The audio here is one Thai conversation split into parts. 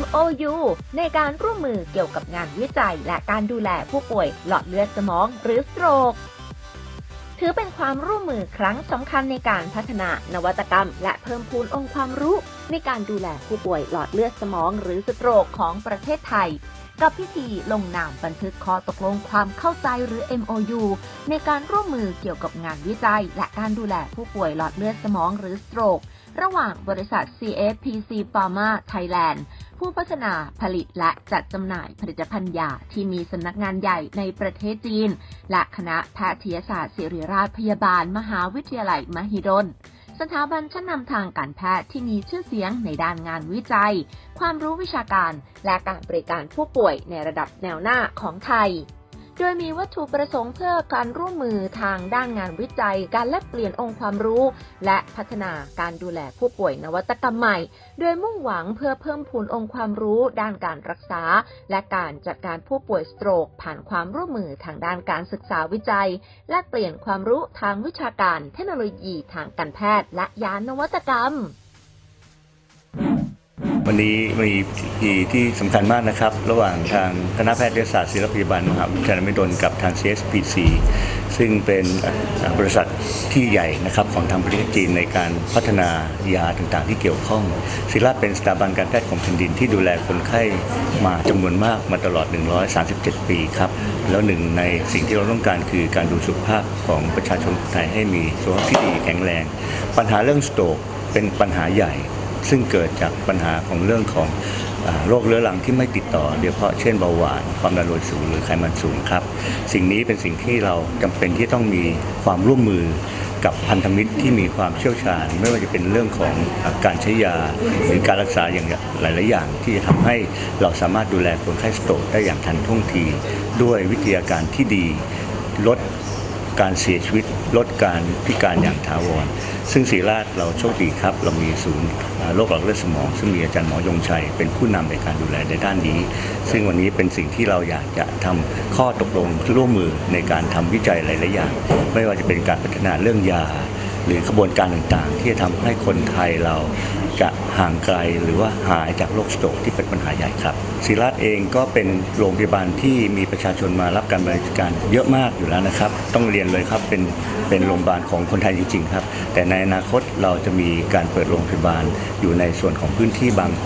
MOU ในการร่วมมือเกี่ยวกับงานวิจัย และการดูแลผู้ป่วยหลอดเลือดสมองหรือสโตรก ถือเป็นความร่วมมือครั้งสำคัญในการพัฒนานวัตกรรม และเพิ่มพูนองค์ความรู้ ในการดูแลผู้ป่วยหลอดเลือดสมอง หรือสโตรกของประเทศไทยกับพิธีลงนามบันทึกข้อตกลงความเข้าใจหรือ MOU ในการร่วมมือเกี่ยวกับงานวิจัย และการดูแลผู้ป่วยหลอดเลือดสมองหรือสโตรก ระหว่างบริษัท CFPC Pharma Thailand ผู้พัฒนาผลิตและจัดจำหน่ายผลิตภัณฑ์ยาที่มีสำนักงานใหญ่ในประเทศจีน และคณะแพทยศาสตร์ศิริราชพยาบาล มหาวิทยาลัยมหิดลสถาบันชั้นนำทางการแพทย์ที่มีชื่อเสียงในด้านงานวิจัย ความรู้วิชาการ และการบริการผู้ป่วยในระดับแนวหน้าของไทย โดยมีวัตถุประสงค์เพื่อการร่วมมือทางด้านงานวิจัย การแลกเปลี่ยนองค์ความรู้ และพัฒนาการดูแลผู้ป่วยนวัตกรรมใหม่ โดยมุ่งหวังเพื่อเพิ่มพูนองค์ความรู้ด้านการรักษา และการจัดการผู้ป่วยสโตรก ผ่านความร่วมมือทางด้านการศึกษาวิจัย แลกเปลี่ยนความรู้ทางวิชาการ เทคโนโลยีทางการแพทย์ และยานวัตกรรม วันนี้มีพิธีที่สำคัญมากนะครับ ระหว่างทางคณะแพทยศาสตร์ศิริพยาบาลมหาวิทยาลัยมหิดลกับทาง CSPC ซึ่งเป็นบริษัทที่ใหญ่นะครับของทางประเทศจีนในการพัฒนายาต่างๆ ที่เกี่ยวข้อง ศิริราเป็นสถาบันการแพทย์ของแผ่นดินที่ดูแลคนไข้มาจำนวนมากมาตลอด 137 ปีครับ แล้วหนึ่งในสิ่งที่เราต้องการคือการดูสุขภาพของประชาชนคนไทยให้มีสุขภาพที่ดีแข็งแรง ปัญหาเรื่องสโตรกเป็นปัญหาใหญ่ ซึ่งเกิดจากปัญหาของเรื่องของโรคเรื้อรังที่ไม่ติดต่อโดยเฉพาะเช่นเบาหวาน ความดันโลหิตสูงหรือไขมันสูงครับ สิ่งนี้เป็นสิ่งที่เราจำเป็นที่ต้องมีความร่วมมือกับพันธมิตรที่มีความเชี่ยวชาญ ไม่ว่าจะเป็นเรื่องของอการใช้ยาหรือการรักษาอย่างหลาย ๆ อย่าง ที่จะทำให้เราสามารถดูแลคนไข้สโตรกได้อย่างทันท่วงที ด้วยวิทยาการที่ดี ลดการเสียชีวิต ลดการพิการอย่างถาวร ซึ่งศรีราชเราโชคดีครับ เรามีศูนย์โรคหลอดเลือดสมอง ซึ่งมีอาจารย์หมอยงชัย เป็นผู้นำในการดูแลในด้านนี้ ซึ่งวันนี้เป็นสิ่งที่เราอยากจะทำข้อตกลงร่วมมือในการทำวิจัยหลายๆอย่าง ไม่ว่าจะเป็นการพัฒนาเรื่องยา หรือกระบวนการต่างๆ ที่จะทำให้คนไทยเรา จะห่างไกลหรือว่าหายจากโรคสโตรกที่เป็นปัญหาใหญ่ครับศรีราชเองก็เป็นโรงพยาบาลที่มีประชาชนมารับการบริการเยอะมากอยู่แล้วนะครับ ต้องเรียนเลยครับเป็นเป็นโรงพยาบาลของคนไทยจริงๆครับ แต่ในอนาคตเราจะมีการเปิดโรงพยาบาลอยู่ในส่วนของพื้นที่บางโพ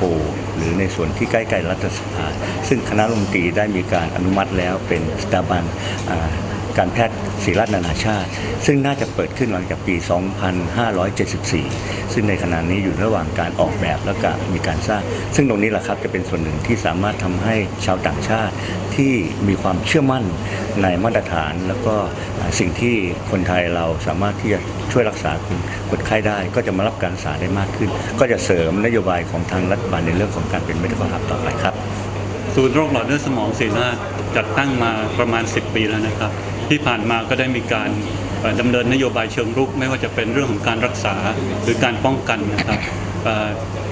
หรือในส่วนที่ใกล้ๆรัฐสภาซึ่งคณะรัฐมนตรีได้มีการอนุมัติแล้วเป็นสถาบันอ่า การแพทย์ศิริราชนานาชาติ ซึ่งน่าจะเปิดขึ้นหลังจากปี 2574 ซึ่งในขณะนี้อยู่ระหว่างการออกแบบและก็มีการสร้าง ซึ่งตรงนี้แหละครับจะเป็นส่วนหนึ่งที่สามารถทำให้ชาวต่างชาติที่มีความเชื่อมั่นในมาตรฐาน แล้วก็สิ่งที่คนไทยเราสามารถที่จะช่วยรักษาคนคนไข้ได้ ก็จะมารับการรักษาได้มากขึ้น ก็จะเสริมนโยบายของทางรัฐบาลในเรื่องของการเป็น medical hub ต่อไปครับศูนย์โรคหลอดเลือดสมองศริราชจัดตั้งมาประมาณ 10 ปีแล้วนะครับ ที่ผ่านมาก็ได้มีการเอ่อดำเนินนโยบายเชิงรุก ไม่ว่าจะเป็นเรื่องของการรักษาหรือการป้องกันนะครับ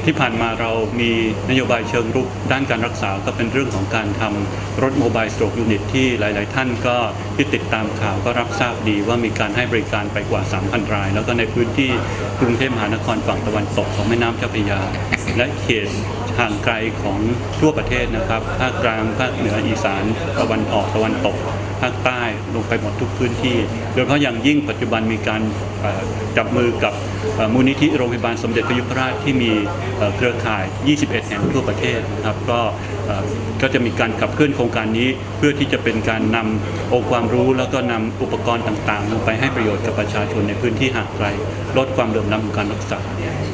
ที่ผ่านมาเรามีนโยบายเชิงรุกด้านการรักษาก็เป็นเรื่องของการทำรถโมบายสโตรกยูนิตที่หลาย ๆ ท่านก็ที่ติดตามข่าวก็รับทราบดีว่ามีการให้บริการไปกว่า 3,000 ราย แล้วก็ในพื้นที่กรุงเทพมหานครฝั่งตะวันตกของแม่น้ำเจ้าพระยา และเขตห่างไกลของทั่วประเทศนะครับภาคกลางภาคเหนืออีสานตะวันออกตะวันตก ภาคใต้ลงไปหมดทุกพื้นที่ โดยเฉพาะอย่างยิ่งปัจจุบันมีการจับมือกับมูลนิธิโรงพยาบาลสมเด็จพระยุพราชที่มีเครือข่าย 21 แห่งทั่วประเทศนะครับก็ก็จะมีการขับเคลื่อนโครงการนี้ เพื่อที่จะเป็นการนำองค์ความรู้ แล้วก็นำอุปกรณ์ต่างๆ ลงไปให้ประโยชน์กับประชาชนในพื้นที่ห่างไกลลดความเหลื่อมล้ำของการรักษา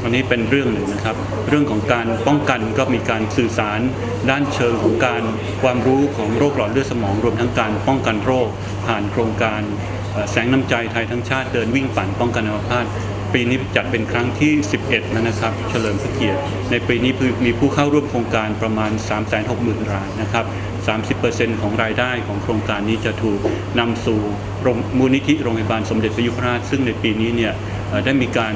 อันนี้เป็นเรื่องหนึ่งนะครับ เรื่องของการป้องกันก็มีการสื่อสาร ด้านเชิงของการความรู้ของโรคหลอดเลือดสมองรวมทั้งการป้องกันันโรค ผ่านโครงการแสงน้ำใจไทยทั้งชาติเดินวิ่งปั่นป้องกันอัมพาตปีนี้จัดเป็นครั้งที่ 11 แล้วนะครับ เฉลิมพระเกียรติ ในปีนี้มีผู้เข้าร่วมโครงการประมาณ 360,000 รายนะครับ 30%ของรายได้ของโครงการนี้จะถูกนำสู่มูลนิธิโรงพยาบาลสมเด็จพระยุพราช ซึ่งในปีนี้เนี่ยได้มีการ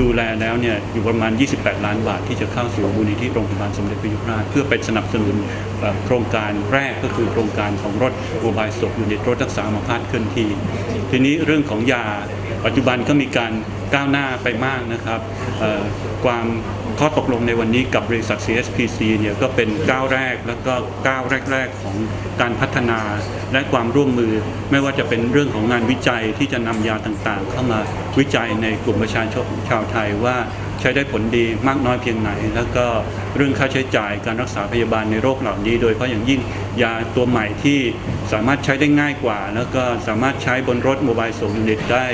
ดูแลแล้วเนี่ยอยู่ประมาณ 28 ล้านบาทที่จะเข้าสู่มูลนิธิโรงพยาบาลสมเด็จพระยุพราชเพื่อไปสนับสนุนโครงการแรกก็คือโครงการของรถอุบายศพยูนิตรถรักษาอัมาพาตเคลื่อนที่ ทีนี้เรื่องของยา ปัจจุบันก็มีการก้าวหน้าไปมากนะครับความข้อตกลงในวันนี้กับบริษัท CSPC เนี่ยก็เป็นก้าวแรกแล้วก็ก้าวแรก ๆ ของการพัฒนาและความร่วมมือ ไม่ว่าจะเป็นเรื่องของงานวิจัยที่จะนำยาต่างๆ เข้ามาวิจัยในกลุ่มประชาชนชาวไทยว่าใช้ได้ผลดีมากน้อยเพียงไหน แล้วก็เรื่องค่าใช้จ่ายการรักษาพยาบาลในโรคเหล่านี้ โดยเฉพาะอย่างยิ่งยาตัวใหม่ที่สามารถใช้ได้ง่ายกว่า แล้วก็สามารถใช้บนรถโมบายสูงยูนิตได้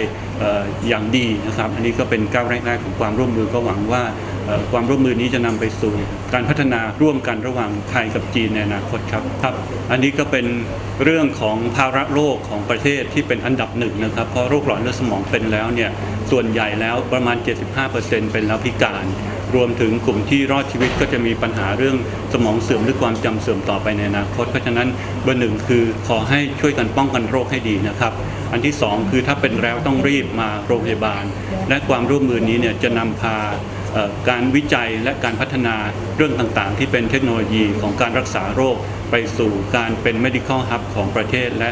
อย่างดีนะครับ อันนี้ก็เป็นก้าวแรกๆของความร่วมมือก็หวังว่าความร่วมมือนี้จะนำไปสู่การพัฒนาร่วมกันระหว่างไทยกับจีนในอนาคตครับครับ อันนี้ก็เป็นเรื่องของภาระโรคของประเทศที่เป็นอันดับหนึ่งนะครับ เพราะโรคหลอดเลือดสมองเป็นแล้วเนี่ยส่วนใหญ่แล้วประมาณ 75%เป็นแล้วพิการ รวมถึงกลุ่มที่รอดชีวิตก็จะมีปัญหาเรื่องสมองเสื่อมหรือความจำเสื่อมต่อไปในอนาคต เพราะฉะนั้นเบอร์หนึ่งคือขอให้ช่วยกันป้องกันโรคให้ดีนะครับ อันที่สองคือถ้าเป็นแล้วต้องรีบมาโรงพยาบาล และความร่วมมือนี้เนี่ยจะนำพาการวิจัยและการพัฒนาเรื่องต่างๆ ที่เป็นเทคโนโลยีของการรักษาโรคไปสู่การเป็น medical hub ของประเทศและ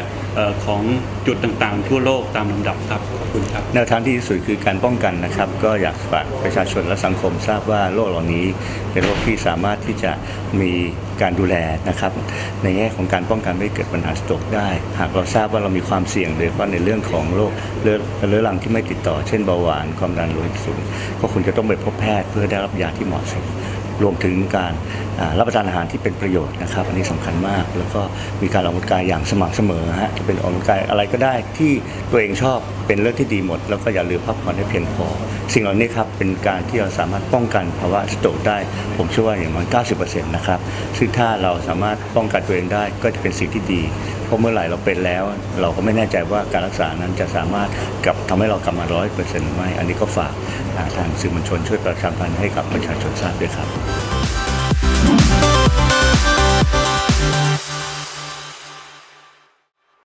ของจุดต่างๆ ทั่วโลกตามลำดับครับขอบคุณครับแนวทางที่ดีสุดคือการป้องกันนะครับ ก็อยากฝากประชาชนและสังคมทราบว่าโรคเหล่านี้ เป็นโรคที่สามารถที่จะมีการดูแลนะครับ ในแง่ของการป้องกันไม่เกิดปัญหาสโตรกได้ หากเราทราบว่าเรามีความเสี่ยงโดยเฉพาะในเรื่องของโรคเรื้อรังที่ไม่ติดต่อ เช่นเบาหวานความดันโลหิตสูงก็ควรจะต้องไปพบแพทย์เพื่อได้รับยาที่เหมาะสม รวมถึงการรับประทานอาหารที่เป็นประโยชน์นะครับ อันนี้สำคัญมาก แล้วก็มีการออกกำลังกายอย่างสม่ำเสมอฮะจะเป็นออกกำลังกายอะไรก็ได้ที่ตัวเองชอบเป็นเรื่องที่ดีหมด แล้วก็อย่าลืมพักผ่อนให้เพียงพอ สิ่งเหล่านี้ครับเป็นการที่เราสามารถป้องกันภาวะสโตรกได้ ผมเชื่อว่าอย่างน้อย90%นะครับซึ่งถ้าเราสามารถป้องกันตัวเองได้ก็จะเป็นสิ่งที่ดี พราะเมื่อไหร่เราเป็นแล้ว เราก็ไม่แน่ใจว่าการรักษานั้นจะสามารถกลับทำให้เรากลับมาร้อยเปอร์เซ็นต์หมอันนี้ก็ฝากทางสื่อมวลชนช่วยประชาพันธ์ให้กับประชาชนทราบด้วยครับ